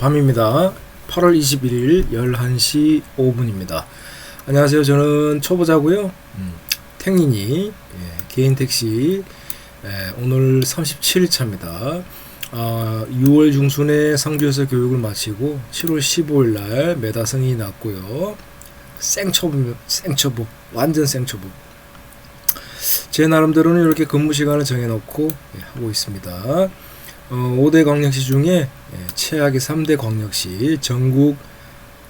자, 밤입니다. 8월 21일 11시 5분입니다. 안녕하세요. 저는 초보자고요. 음, 택린이 예, 개인 택시 예, 오늘 37차입니다. 아, 6월 중순에 상주에서 교육을 마치고 7월 15일 날 메다성이 났고요. 생초보, 생초보, 완전 생초보. 제 나름대로는 이렇게 근무 시간을 정해놓고 예, 하고 있습니다. 어, 5대 광역시 중에 예, 최악의 3대 광역시 전국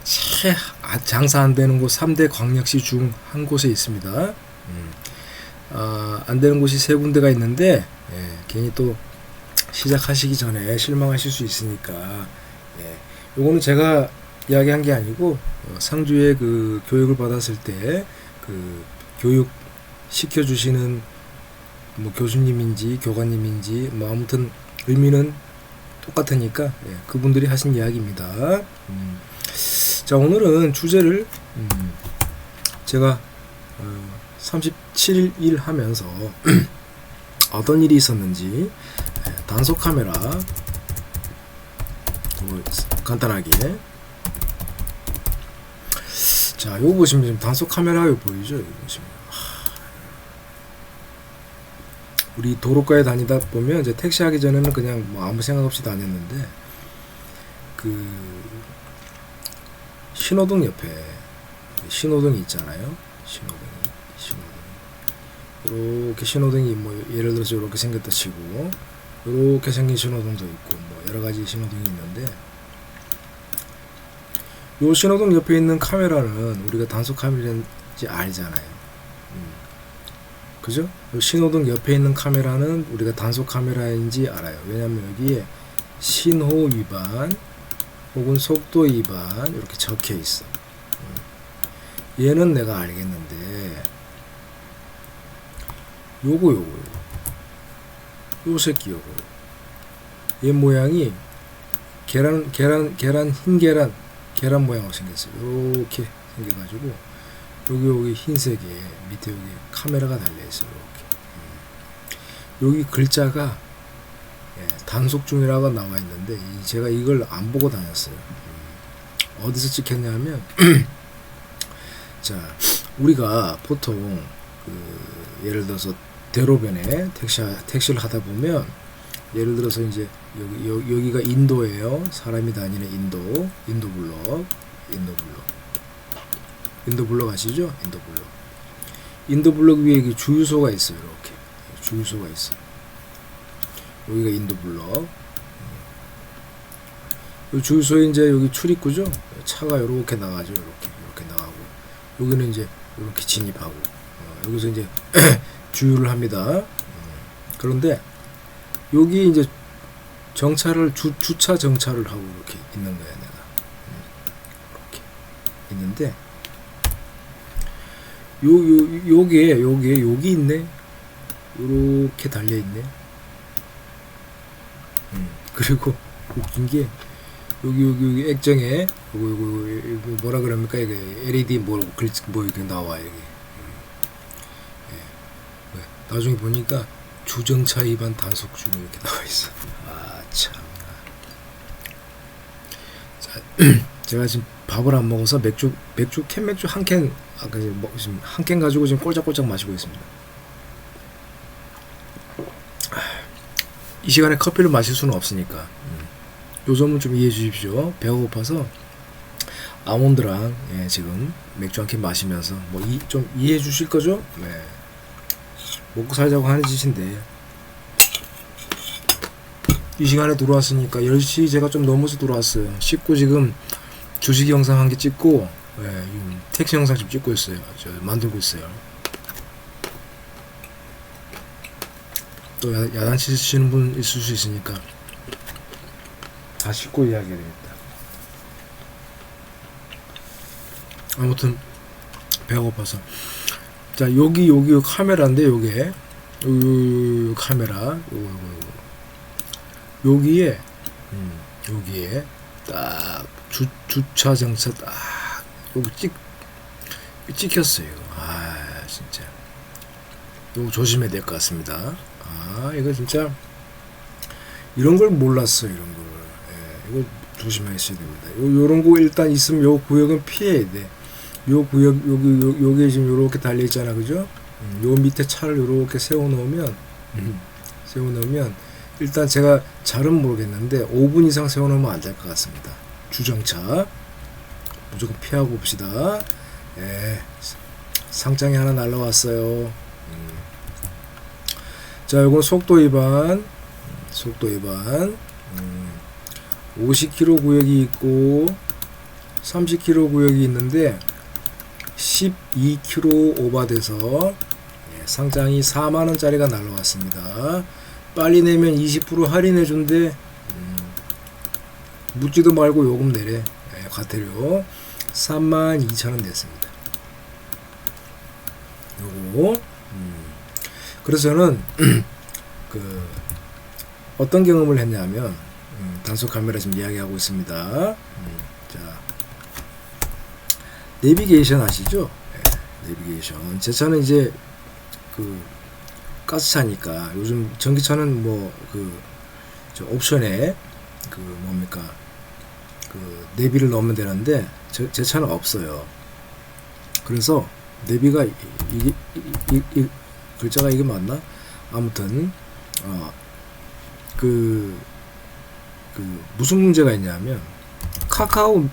최 아, 장사 안 되는 곳 3대 광역시 중 한 곳에 있습니다. 음, 아, 안 되는 곳이 세 군데가 있는데 예, 괜히 또 시작하시기 전에 실망하실 수 있으니까 예, 요거는 제가 이야기한 게 아니고 어, 상주에 그 교육을 받았을 때 그 교육 시켜 주시는 뭐 교수님인지 교관님인지 뭐 아무튼 의미는 똑같으니까 예, 그분들이 하신 이야기입니다. 음, 자 오늘은 주제를 음, 제가 어, 37일 일 하면서 어떤 일이 있었는지 예, 단속 카메라 뭐, 간단하게 자 요거 보시면 지금 단속 카메라 요 보이죠? 이거 보시면 우리 도로가에 다니다 보면 이제 택시 하기 전에는 그냥 뭐 아무 생각 없이 다녔는데 그 신호등 옆에 신호등이 있잖아요. 신호등이 신호등 이렇게 신호등이 뭐 예를 들어서 이렇게 생겼다 치고 이렇게 생긴 신호등도 있고 뭐 여러 가지 신호등이 있는데 요 신호등 옆에 있는 카메라는 우리가 단속 카메라인지 알잖아요. 음. 그죠? 요 신호등 옆에 있는 카메라는 우리가 단속 카메라인지 알아요. 왜냐면 여기에 신호 위반 혹은 속도 위반 이렇게 적혀 있어. 음. 얘는 내가 알겠는데 요거 요거 요거 요 새끼 요거 얘 모양이 계란 계란 계란 흰 계란 계란 모양으로 생겼어요. 이렇게 생겨가지고 여기 여기 흰색에 밑에 여기 카메라가 달려 있어요. 이렇게. 음. 여기 글자가 예, 단속 중이라고 나와 있는데 이- 제가 이걸 안 보고 다녔어요. 음. 어디서 찍혔냐면 자 우리가 보통 그 예를 들어서 대로변에 택시 택시를 하다 보면 예를 들어서 이제 여기 여, 여기가 인도예요. 사람이 다니는 인도 인도 블록 인도 블록 인도 블록 아시죠? 인도 블록. 인도 블록 위에 이게 주유소가 있어요. 이렇게 주유소가 있어. 요 여기가 인도 블록. 이 주유소에 이제 여기 출입구죠. 차가 이렇게 나가죠. 이렇게 이렇게 나가고 여기는 이제 이렇게 진입하고 어, 여기서 이제 주유를 합니다. 음, 그런데 여기 이제 정차를 주, 주차 정차를 하고 이렇게 있는 거야 내가 음, 이렇게 있는데 요, 요, 요게, 요게, 여기 있네. 요렇게 달려있네. 음, 그리고 웃긴 게, 여기, 여기, 여기 액정에, 요거, 요거, 요거 뭐라 그럽니까? 이게 LED 뭐, 글, 뭐 이렇게 나와, 여기. 음, 예. 네, 나중에 보니까 주정차 위반 단속 중 이렇게 나와 있어. 아, 참. 자, 제가 지금 밥을 안 먹어서 맥주, 맥주, 캔 맥주 한 캔, 아까 먹, 지금 한 캔 가지고 지금 꼴짝꼴짝 마시고 있습니다. 아, 이 시간에 커피를 마실 수는 없으니까. 음. 요 점은 좀 이해해 주십시오. 배가 고파서 아몬드랑 예, 지금 맥주 한 캔 마시면서 뭐 좀 이해해 주실 거죠? 네. 먹고 살자고 하는 짓인데 이 시간에 들어왔으니까 10시 제가 좀 넘어서 들어왔어요. 씻고 지금 주식 영상 한 개 찍고 예, 이 택시 영상 지금 찍고 있어요. 저 만들고 있어요. 또 야, 야단치 시는 분 있을 수 있으니까 다 씻고 이야기해야 되겠다. 아무튼 배가 고파서 자 여기 여기 요 카메라인데 요게 요 카메라 요거 요거 요거 여기에 음, 여기에 딱 주, 주차 정차 딱 여기 찍 찍혔어요. 아 진짜 이거 조심해야 될 것 같습니다. 아 이거 진짜 이런 걸 몰랐어 이런 걸. 예, 이거 조심하셔야 됩니다. 요, 요런 거 일단 있으면 요 구역은 피해야 돼. 요 구역 여기 요, 요게 지금 요렇게 달려 있잖아, 그죠? 음, 요 밑에 차를 요렇게 세워 놓으면 음, 세워 놓으면 일단 제가 잘은 모르겠는데 5분 이상 세워 놓으면 안 될 것 같습니다. 주정차 무조건 피하고 봅시다. 예, 상장이 하나 날라왔어요. 음. 자, 이건 속도 위반, 속도 위반. 음, 50km 구역이 있고 30km 구역이 있는데 12km 오바돼서 예, 상장이 4만 원짜리가 날라왔습니다. 빨리 내면 20% 할인해 준대. 음, 묻지도 말고 요금 내래. 예, 과태료 3만 2천 원 됐습니다. 요거 음, 그래서 저는 그 어떤 경험을 했냐면 음, 단속 카메라 지금 이야기하고 있습니다. 음, 자 내비게이션 아시죠? 네, 내비게이션. 제 차는 이제 그 가스차니까 요즘 전기차는 뭐 그 저 옵션에 그 뭡니까 그 내비를 넣으면 되는데 제, 제 차는 없어요. 그래서 내비가 이, 이, 이, 이 글자가 이게 맞나? 아무튼 어, 그, 그 무슨 문제가 있냐면 카카오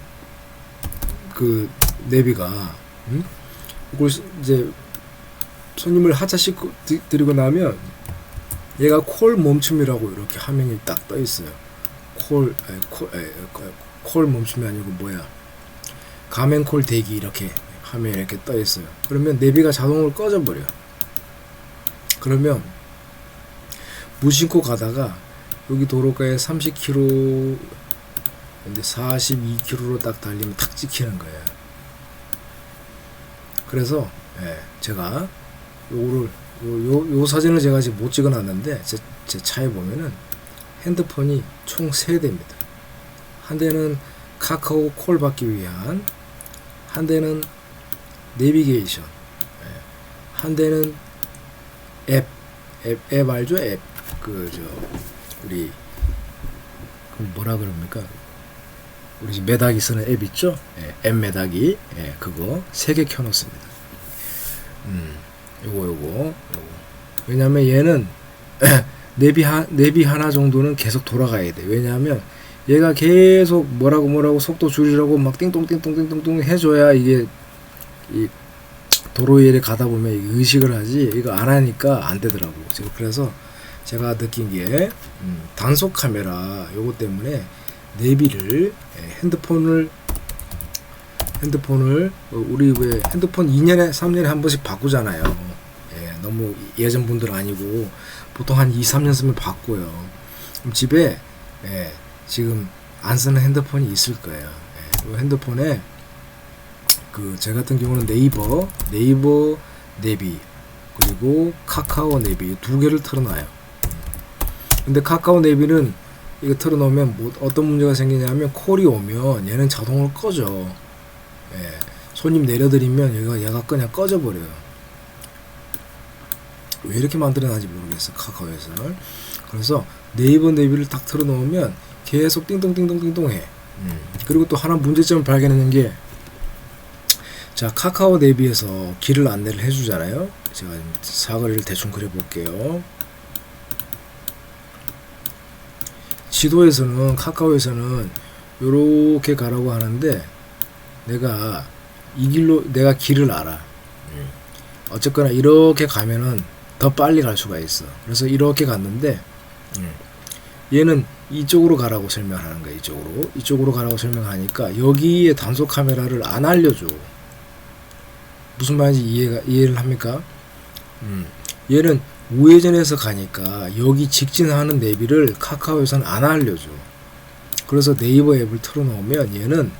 그 내비가 음? 이걸 이제 손님을 드- 드리고 나면 얘가 콜 멈춤이라고 이렇게 화면이 딱 떠 있어요. 콜, 아니, 콜, 아니, 콜 멈춤이 아니고 뭐야? 가면 콜 대기 이렇게 화면에 이렇게 떠 있어요. 그러면 내비가 자동으로 꺼져 버려. 그러면 무심코 가다가 여기 도로가에 30km 근데 42km로 딱 달리면 탁 찍히는 거예요. 그래서 예, 제가 요거를 요, 요, 요 사진을 제가 지금 못 찍어 놨는데 제, 제 차에 보면은 핸드폰이 총 세 대입니다. 한 대는 카카오 콜 받기 위한, 한 대는 내비게이션, 예, 한 대는 앱, 앱, 앱 알죠? 앱. 그, 저, 우리, 그 뭐라 그럽니까? 우리 집 매다기 쓰는 앱 있죠? 예, 앱 매다기. 예, 그거 세 개 켜놓습니다. 음, 요거, 요거, 요거. 왜냐면 얘는 내비 하, 내비 하나 정도는 계속 돌아가야 돼. 왜냐하면 얘가 계속 뭐라고 뭐라고 속도 줄이라고 막 띵똥띵똥띵똥띵 해줘야 이게 이 도로 위에 가다 보면 의식을 하지 이거 안 하니까 안 되더라고. 지금 그래서 제가 느낀 게 음, 단속 카메라 요거 때문에 내비를 예, 핸드폰을 핸드폰을 어, 우리 왜 핸드폰 2년에 3년에 한 번씩 바꾸잖아요. 예, 너무 예전 분들 아니고 보통 한 2, 3년 쓰면 바꿔요. 그럼 집에 예, 지금 안 쓰는 핸드폰이 있을 거예요. 예, 이 핸드폰에 그 제 같은 경우는 네이버, 네이버 내비 그리고 카카오 내비 두 개를 틀어놔요. 근데 카카오 내비는 이거 틀어놓으면 뭐 어떤 문제가 생기냐면 콜이 오면 얘는 자동으로 꺼져. 예, 손님 내려드리면 얘가 얘가 그냥 꺼져 버려요. 왜 이렇게 만들어놨는지 모르겠어 카카오에서. 그래서 네이버 내비를 딱 틀어놓으면 계속 띵동띵동띵동해. 음. 그리고 또 하나 문제점을 발견했는 게, 자 카카오 내비에서 길을 안내를 해주잖아요. 제가 사거리를 대충 그려볼게요. 지도에서는 카카오에서는 요렇게 가라고 하는데 내가 이 길로 내가 길을 알아. 음. 어쨌거나 이렇게 가면은 더 빨리 갈 수가 있어. 그래서 이렇게 갔는데 음. 얘는 이쪽으로 가라고 설명하는 거야. 이쪽으로 이쪽으로 가라고 설명하니까 여기에 단속 카메라를 안 알려줘. 무슨 말인지 이해가 이해를 합니까? 음. 얘는 우회전해서 가니까 여기 직진하는 내비를 카카오에서는 안 알려줘. 그래서 네이버 앱을 틀어놓으면 얘는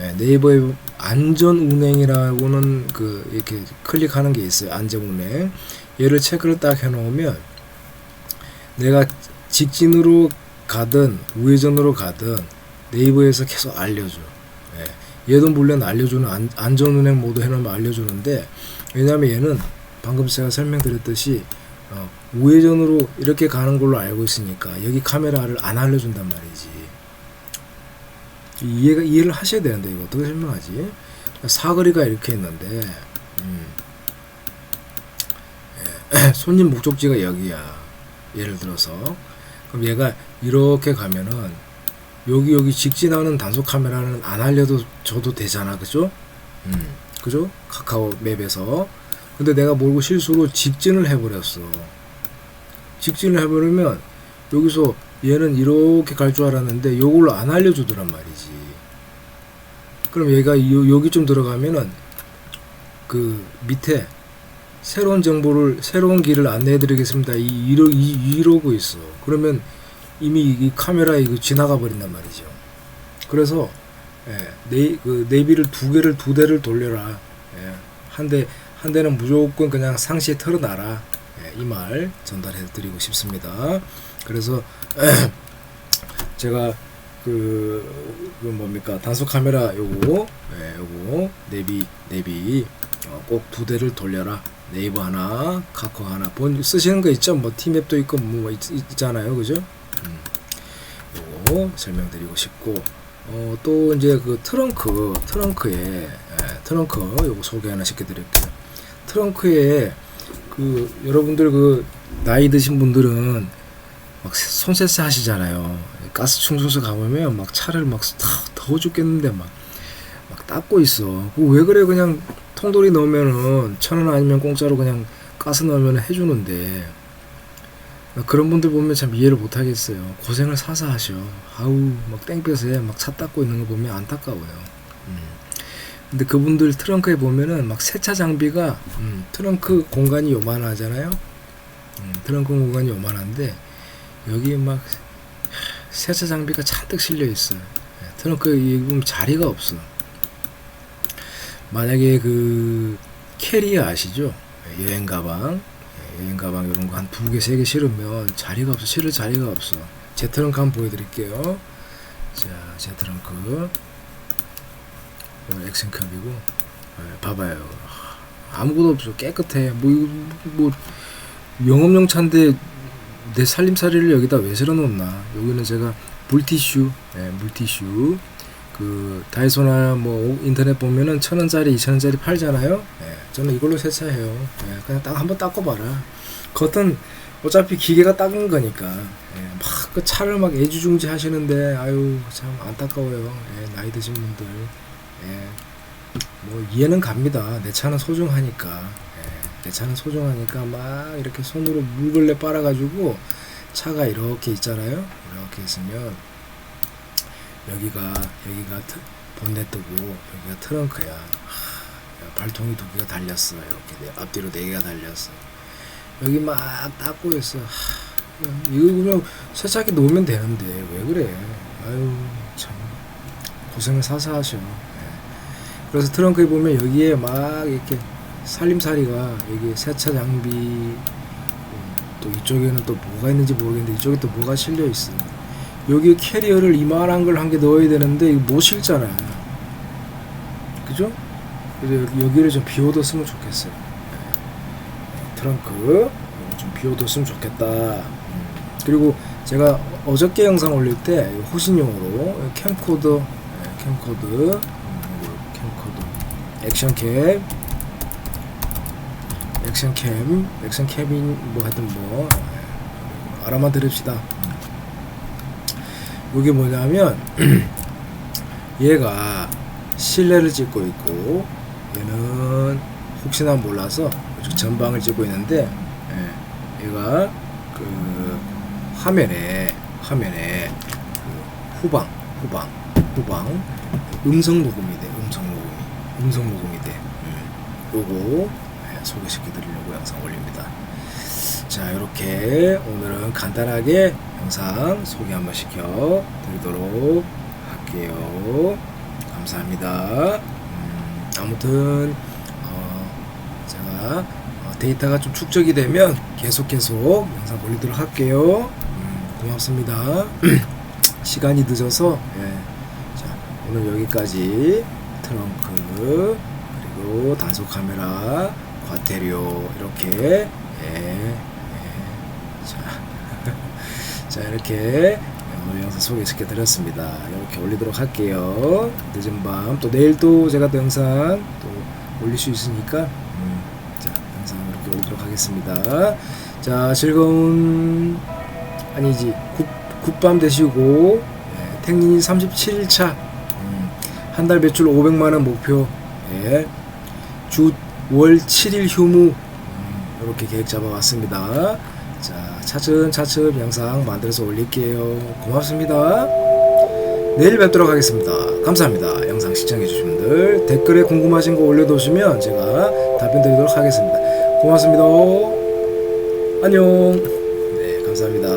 예, 네이버 앱 안전 운행이라고는 그 이렇게 클릭하는 게 있어요. 안전 운행. 얘를 체크를 딱 해놓으면 내가 직진으로 가든 우회전으로 가든 네이버에서 계속 알려줘. 예, 얘도 물론 알려주는 안, 안전운행 모드 해놓으면 알려주는데 왜냐면 얘는 방금 제가 설명드렸듯이 어, 우회전으로 이렇게 가는 걸로 알고 있으니까 여기 카메라를 안 알려준단 말이지. 이해가 이해를 하셔야 되는데 이거 어떻게 설명하지? 사거리가 이렇게 있는데 음, 예, 손님 목적지가 여기야. 예를 들어서 그럼 얘가 이렇게 가면은 여기 여기 직진하는 단속 카메라는 안 알려도 줘도 되잖아, 그죠? 음, 그죠? 카카오 맵에서 근데 내가 모르고 실수로 직진을 해버렸어. 직진을 해버리면 여기서 얘는 이렇게 갈 줄 알았는데 요걸로 안 알려주더란 말이지. 그럼 얘가 요, 여기 좀 들어가면은 그 밑에 새로운 정보를 새로운 길을 안내해 드리겠습니다. 이 이러 이, 이러고 있어. 그러면 이미 이 카메라에 이거 지나가 버린단 말이죠. 그래서 예, 네, 그 내비를 두 개를 두 대를 돌려라. 예, 한 대, 한 대는 무조건 그냥 상시에 털어놔라. 예, 이말 전달해 드리고 싶습니다. 그래서 제가 그, 그 뭡니까 단속 카메라 요거 예, 요거 내비 내비 어, 꼭두 대를 돌려라. 네이버 하나, 카카오 하나 본 쓰시는 거 있죠? 뭐 티맵도 있고 뭐 있, 있잖아요, 그죠? 음, 요거 설명드리고 싶고 어, 또 이제 그 트렁크 트렁크에 예, 트렁크 요거 소개 하나 시켜 드릴게요. 트렁크에 그 여러분들 그 나이 드신 분들은 막 손세스 하시잖아요. 가스 충전소 가보면 막 차를 막 다- 더워 죽겠는데 막, 막 닦고 있어. 그거 왜 그래 그냥 통돌이 넣으면은 천 원 아니면 공짜로 그냥 가스 넣으면 해주는데 나 그런 분들 보면 참 이해를 못 하겠어요. 고생을 사서 하셔. 아우 막 땡볕에 막 차 닦고 있는 거 보면 안타까워요. 음. 근데 그분들 트렁크에 보면은 막 세차 장비가 음, 트렁크 공간이 요만하잖아요. 음, 트렁크 공간이 요만한데 여기 막 세차 장비가 잔뜩 실려 있어요. 예, 트렁크에 보면 자리가 없어. 만약에 그 캐리어 아시죠? 예, 여행 가방, 예, 여행 가방 이런 거 한 두 개, 세 개 실으면 자리가 없어. 실을 자리가 없어. 제 트렁크 한번 보여드릴게요. 자, 제 트렁크. 이건 액션컵이고, 예, 봐봐요. 아무것도 없어. 깨끗해. 뭐, 이거 뭐, 영업용 차인데 내 살림살이를 여기다 왜 실어 놓나? 여기는 제가 물티슈, 예, 물티슈. 그 다이소나 뭐 인터넷 보면은 천 원짜리, 이천 원짜리 팔잖아요. 예, 저는 이걸로 세차해요. 예, 그냥 딱 한번 닦아봐라. 겉은 어차피 기계가 닦은 거니까. 예, 막그 차를 막 애지중지 하시는데 아유 참 안타까워요. 예, 나이 드신 분들. 예, 뭐 이해는 갑니다. 내 차는 소중하니까. 예, 내 차는 소중하니까 막 이렇게 손으로 물걸레 빨아가지고 차가 이렇게 있잖아요. 이렇게 있으면 여기가 여기가 트, 본네트고 여기가 트렁크야. 하, 발통이 두 개가 달렸어. 이렇게 네, 앞뒤로 네 개가 달렸어. 여기 막 닦고 있어. 하, 이거 그냥 세차기 놓으면 되는데 왜 그래? 아유 참 고생을 사서 하셔. 예. 그래서 트렁크에 보면 여기에 막 이렇게 살림살이가 여기 세차 장비 음, 또 이쪽에는 또 뭐가 있는지 모르겠는데 이쪽에 또 뭐가 실려 있어. 여기 캐리어를 이만한 걸 한 개 넣어야 되는데 이거 못 실잖아. 그죠? 그래서 여기, 여기를 좀 비워뒀으면 좋겠어요. 네. 트렁크 좀 비워뒀으면 좋겠다. 음. 그리고 제가 어저께 영상 올릴 때 호신용으로 캠코더, 네, 캠코더, 음, 액션캡, 액션캠, 액션캠이 뭐 하여튼 뭐 네, 알아만 들읍시다. 이게 뭐냐면 얘가 실내를 찍고 있고 얘는 혹시나 몰라서 전방을 찍고 있는데 예, 얘가 그 화면에 화면에 그 후방 후방 후방 음성 녹음이 돼 음성 녹음이. 음성 녹음이 돼. 음, 요거 예, 소개시켜 드리려고 영상 올립니다 자 이렇게 오늘은 간단하게 영상 소개 한번 시켜 드리도록 할게요 감사합니다 음, 아무튼 어, 제가 어, 데이터가 좀 축적이 되면 계속 계속 영상 올리도록 할게요 음, 고맙습니다 시간이 늦어서 예. 자 오늘 여기까지 트렁크 그리고 단속 카메라 과태료 이렇게 예, 예. 자, 자 이렇게 오늘 영상 소개시켜 드렸습니다. 이렇게 올리도록 할게요. 늦은 밤 또 내일 또 제가 또 영상 또 올릴 수 있으니까 음, 자 영상 이렇게 올리도록 하겠습니다. 자 즐거운 아니지 굿, 굿밤 되시고 예, 탱린이 37일차 음, 한달 매출 500만원 목표 예, 주월 7일 휴무 음, 이렇게 계획 잡아왔습니다. 자 차츰차츰 영상 만들어서 올릴게요. 고맙습니다. 내일 뵙도록 하겠습니다. 감사합니다. 영상 시청해주신 분들 댓글에 궁금하신 거 올려두시면 제가 답변 드리도록 하겠습니다. 고맙습니다. 안녕. 네, 감사합니다.